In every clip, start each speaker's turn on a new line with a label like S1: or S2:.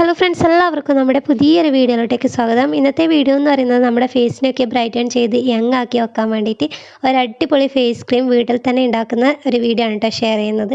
S1: Hello friends എല്ലാവർക്കും നമ്മുടെ പുതിയൊരു വീഡിയോയിലോട്ടേക്ക് സ്വാഗതം. ഇന്നത്തെ വീഡിയോ എന്ന് പറയുന്നത് നമ്മുടെ ഫേസിനൊക്കെ ബ്രൈറ്റൺ ചെയ്ത് യങ് ആക്കി വെക്കാൻ വേണ്ടിയിട്ട് ഒരു അടിപൊളി ഫേസ് ക്രീം വീട്ടിൽ തന്നെ ഉണ്ടാക്കുന്ന ഒരു വീഡിയോ ആണ് കേട്ടോ ഷെയർ ചെയ്യുന്നത്.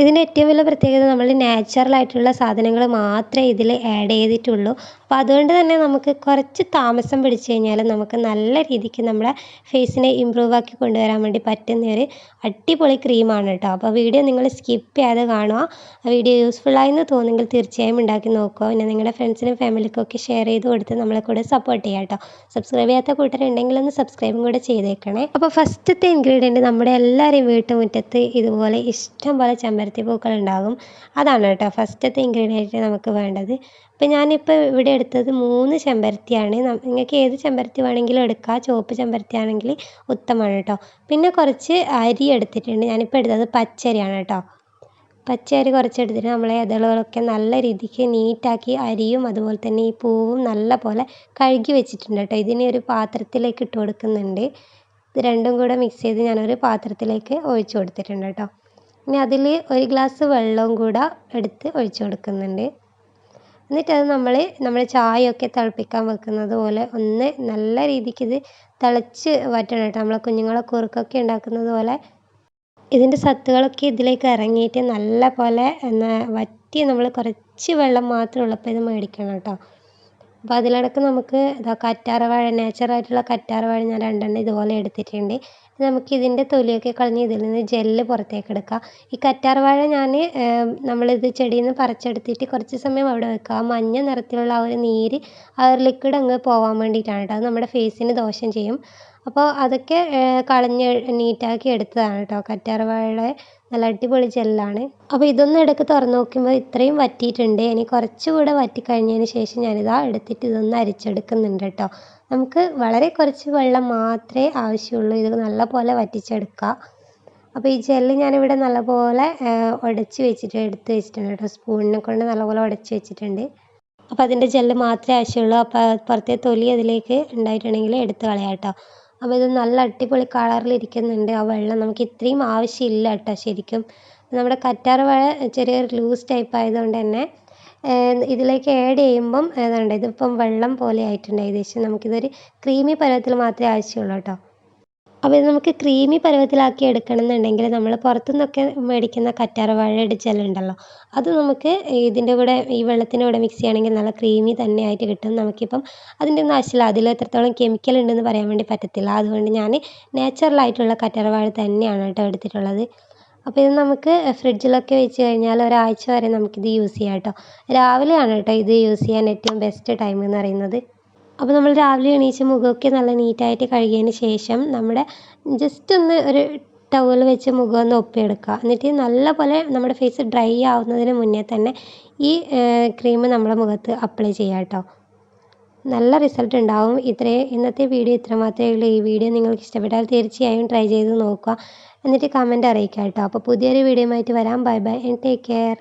S1: ഇതിന്റെ ഏറ്റവും വലിയ പ്രത്യേകത നമ്മൾ നാച്ചുറലായിട്ടുള്ള സാധനങ്ങൾ മാത്രമേ ഇതിൽ ആഡ് ചെയ്തിട്ടുള്ളൂ. അപ്പോൾ അതുകൊണ്ട് തന്നെ നമുക്ക് കുറച്ച് താമസം പിടിച്ചു കഴിഞ്ഞാൽ നമുക്ക് നല്ല രീതിക്ക് നമ്മുടെ ഫേസിനെ ഇമ്പ്രൂവ് ആക്കി കൊണ്ടുവരാൻ വേണ്ടി പറ്റുന്ന ഒരു അടിപൊളി ക്രീമാണ് കേട്ടോ അപ്പോൾ വീഡിയോ നിങ്ങൾ സ്കിപ്പ് ചെയ്യാതെ കാണുക. ആ വീഡിയോ യൂസ്ഫുള്ളായെന്ന് തോന്നുമെങ്കിൽ തീർച്ചയായും ഉണ്ടാക്കി നോക്കുക. പിന്നെ നിങ്ങളുടെ ഫ്രണ്ട്സിനും ഫാമിലിക്കും ഒക്കെ ഷെയർ ചെയ്ത് കൊടുത്ത് നമ്മളെ കൂടെ സപ്പോർട്ട് ചെയ്യാം കേട്ടോ സബ്സ്ക്രൈബ് ചെയ്യാത്ത കൂട്ടരുണ്ടെങ്കിൽ ഒന്ന് സബ്സ്ക്രൈബും കൂടെ ചെയ്തേക്കണേ. അപ്പോൾ ഫസ്റ്റത്തെ ഇൻഗ്രീഡിയന്റ് നമ്മുടെ എല്ലാവരെയും വീട്ടുമുറ്റത്ത് ഇതുപോലെ ഇഷ്ടം പോലെ ചെമ്പരത്തി പൂക്കൾ ഉണ്ടാകും അതാണ് കേട്ടോ ഫസ്റ്റത്തെ ഇൻഗ്രീഡിയന്റ് നമുക്ക് വേണ്ടത്. അപ്പോൾ ഞാനിപ്പോൾ ഇവിടെ എടുത്തത് മൂന്ന് ചെമ്പരത്തിയാണ്. നിങ്ങൾക്ക് ഏത് ചെമ്പരത്തി വേണമെങ്കിലും എടുക്കാം. ചുവപ്പ് ചെമ്പരത്തി ആണെങ്കിൽ ഉത്തമമാണ് കേട്ടോ. പിന്നെ കുറച്ച് അരി എടുത്തിട്ടുണ്ട്. ഞാനിപ്പോൾ എടുത്തത് പച്ചരിയാണ് കേട്ടോ. പച്ചരി കുറച്ച് എടുത്തിട്ട് നമ്മൾ ഇതളുകളൊക്കെ നല്ല രീതിക്ക് നീറ്റാക്കി അരിയും അതുപോലെ തന്നെ ഈ പൂവും നല്ല പോലെ കഴുകി വെച്ചിട്ടുണ്ട് കേട്ടോ. ഇതിനെ ഒരു പാത്രത്തിലേക്ക് ഇട്ട് കൊടുക്കുന്നുണ്ട്. ഇത് രണ്ടും കൂടെ മിക്സ് ചെയ്ത് ഞാനൊരു പാത്രത്തിലേക്ക് ഒഴിച്ചു കൊടുത്തിട്ടുണ്ട് കേട്ടോ. ഇനി അതിൽ ഒരു ഗ്ലാസ് വെള്ളവും കൂടെ എടുത്ത് ഒഴിച്ച് കൊടുക്കുന്നുണ്ട്. എന്നിട്ട് അത് നമ്മൾ നമ്മൾ ചായയൊക്കെ തിളപ്പിക്കാൻ വെക്കുന്നത് പോലെ ഒന്ന് നല്ല രീതിക്ക് ഇത് തിളച്ച് വറ്റണം കേട്ടോ. നമ്മളെ കുഞ്ഞുങ്ങളെ കുറുക്കൊക്കെ ഉണ്ടാക്കുന്നത് പോലെ ഇതിന്റെ സത്തുകളൊക്കെ ഇതിലേക്ക് ഇറങ്ങിയിട്ട് നല്ല പോലെ വറ്റി നമ്മൾ കുറച്ച് വെള്ളം മാത്രമേ ഉള്ളപ്പോൾ ഇത് മേടിക്കണം കേട്ടോ. അപ്പോൾ അതിലിടക്ക് നമുക്ക് ഇതാ കറ്റാർവാഴ നാച്ചുറലായിട്ടുള്ള കറ്റാർവാഴ ഞാൻ രണ്ടെണ്ണം ഇതുപോലെ എടുത്തിട്ടുണ്ട്. നമുക്ക് ഇതിന്റെ തൊലിയൊക്കെ കളഞ്ഞ് ഇതിൽ നിന്ന് ജെല്ല് പുറത്തേക്ക് എടുക്കാം. ഈ കറ്റാർവാഴ ഞാൻ നമ്മളിത് ചെടിയിൽ നിന്ന് പറിച്ചെടുത്തിട്ട് കുറച്ച് സമയം അവിടെ വെക്കുക. ആ മഞ്ഞ നിറത്തിലുള്ള ആ ഒരു നീര് ആ ഒരു ലിക്വിഡ് അങ്ങ് പോകാൻ വേണ്ടിയിട്ടാണ് കേട്ടോ. അത് നമ്മുടെ ഫേസിന് ദോഷം ചെയ്യും. അപ്പോൾ അതൊക്കെ കളഞ്ഞ് നീറ്റാക്കി എടുത്തതാണ് കേട്ടോ കറ്റാർവാഴയുടെ നല്ല അടിപൊളി ജെല്ലാണ്. അപ്പോൾ ഇതൊന്ന് ഇടയ്ക്ക് തുറന്ന് നോക്കുമ്പോൾ ഇത്രയും വറ്റിയിട്ടുണ്ട്. ഇനി കുറച്ചുകൂടെ വറ്റിക്കഴിഞ്ഞതിന് ശേഷം ഞാനിതാ എടുത്തിട്ട് ഇതൊന്ന് അരിച്ചെടുക്കുന്നുണ്ട് കേട്ടോ നമുക്ക് വളരെ കുറച്ച് വെള്ളം മാത്രമേ ആവശ്യമുള്ളൂ. ഇത് നല്ലപോലെ വറ്റിച്ചെടുക്കുക അപ്പോൾ ഈ ജെല്ല് ഞാനിവിടെ നല്ലപോലെ ഉടച്ച് വെച്ചിട്ട് എടുത്ത് വെച്ചിട്ടുണ്ട് കേട്ടോ സ്പൂണിനെ കൊണ്ട് നല്ലപോലെ ഉടച്ച് വെച്ചിട്ടുണ്ട്. അപ്പോൾ അതിന്റെ ജെല്ല് മാത്രമേ ആവശ്യമുള്ളൂ. അപ്പോൾ പുറത്തെ തൊലി അതിലേക്ക് ഉണ്ടായിട്ടുണ്ടെങ്കിൽ എടുത്ത് കളയാം കേട്ടോ അപ്പോൾ ഇത് നല്ല അടിപൊളി കളറിലിരിക്കുന്നുണ്ട് ആ വെള്ളം നമുക്ക് ഇത്രയും ആവശ്യമില്ല കേട്ടോ ശരിക്കും. നമ്മുടെ കറ്റാർവാഴ ചെറിയൊരു ലൂസ് ടൈപ്പ് ആയതുകൊണ്ട് തന്നെ ഇതിലേക്ക് ആഡ് ചെയ്യുമ്പം ഏതാണ്ട് ഇതിപ്പം വെള്ളം പോലെ ആയിട്ടുണ്ട്. ഏകദേശം നമുക്കിതൊരു ക്രീമി പരുവത്തിൽ മാത്രമേ ആവശ്യമുള്ളൂ കേട്ടോ. അപ്പോൾ നമുക്ക് ക്രീമി പരുവത്തിലാക്കി എടുക്കണം എന്നുണ്ടെങ്കിൽ നമ്മൾ പുറത്തുനിന്നൊക്കെ മേടിക്കുന്ന കറ്റാർവാഴയുടെ ജെല്ലുണ്ടല്ലോ അത് നമുക്ക് ഇതിന്റെ കൂടെ ഈ വെള്ളത്തിന്റെ കൂടെ മിക്സ് ചെയ്യുകയാണെങ്കിൽ നല്ല ക്രീമി തന്നെ ആയിട്ട് കിട്ടും നമുക്കിപ്പം. അതിന്റെ ഒന്നും ആവശ്യമില്ല. അതിൽ എത്രത്തോളം കെമിക്കൽ ഉണ്ടെന്ന് പറയാൻ വേണ്ടി പറ്റത്തില്ല. അതുകൊണ്ട് ഞാൻ നാച്ചുറലായിട്ടുള്ള കറ്റാർവാഴ തന്നെയാണ് കേട്ടോ എടുത്തിട്ടുള്ളത്. അപ്പോൾ ഇത് നമുക്ക് ഫ്രിഡ്ജിലൊക്കെ വെച്ച് കഴിഞ്ഞാൽ ഒരാഴ്ച വരെ നമുക്കിത് യൂസ് ചെയ്യാം കേട്ടോ. രാവിലെയാണ് കേട്ടോ ഇത് യൂസ് ചെയ്യാൻ ഏറ്റവും ബെസ്റ്റ് ടൈം എന്ന് പറയുന്നത്. അപ്പോൾ നമ്മൾ രാവിലെ എണീച്ച് മുഖമൊക്കെ നല്ല നീറ്റായിട്ട് കഴുകിയതിന് ശേഷം നമ്മുടെ ജസ്റ്റ് ഒന്ന് ഒരു ടവൽ വെച്ച് മുഖം ഒന്ന് ഒപ്പിയെടുക്കുക. എന്നിട്ട് നല്ലപോലെ നമ്മുടെ ഫേസ് ഡ്രൈ ആവുന്നതിന് മുന്നേ തന്നെ ഈ ക്രീം നമ്മുടെ മുഖത്ത് അപ്ലൈ ചെയ്യാം കേട്ടോ. നല്ല റിസൾട്ട് ഉണ്ടാവും. ഇത്രയും ഇന്നത്തെ വീഡിയോ ഇത്ര മാത്രമേ ഉള്ളൂ. ഈ വീഡിയോ നിങ്ങൾക്ക് ഇഷ്ടപ്പെട്ടാൽ തീർച്ചയായും ട്രൈ ചെയ്ത് നോക്കുക. എന്നിട്ട് കമന്റ് അറിയിക്കുക കേട്ടോ. അപ്പോൾ പുതിയൊരു വീഡിയോ ആയിട്ട് വരാം. Bye bye and take care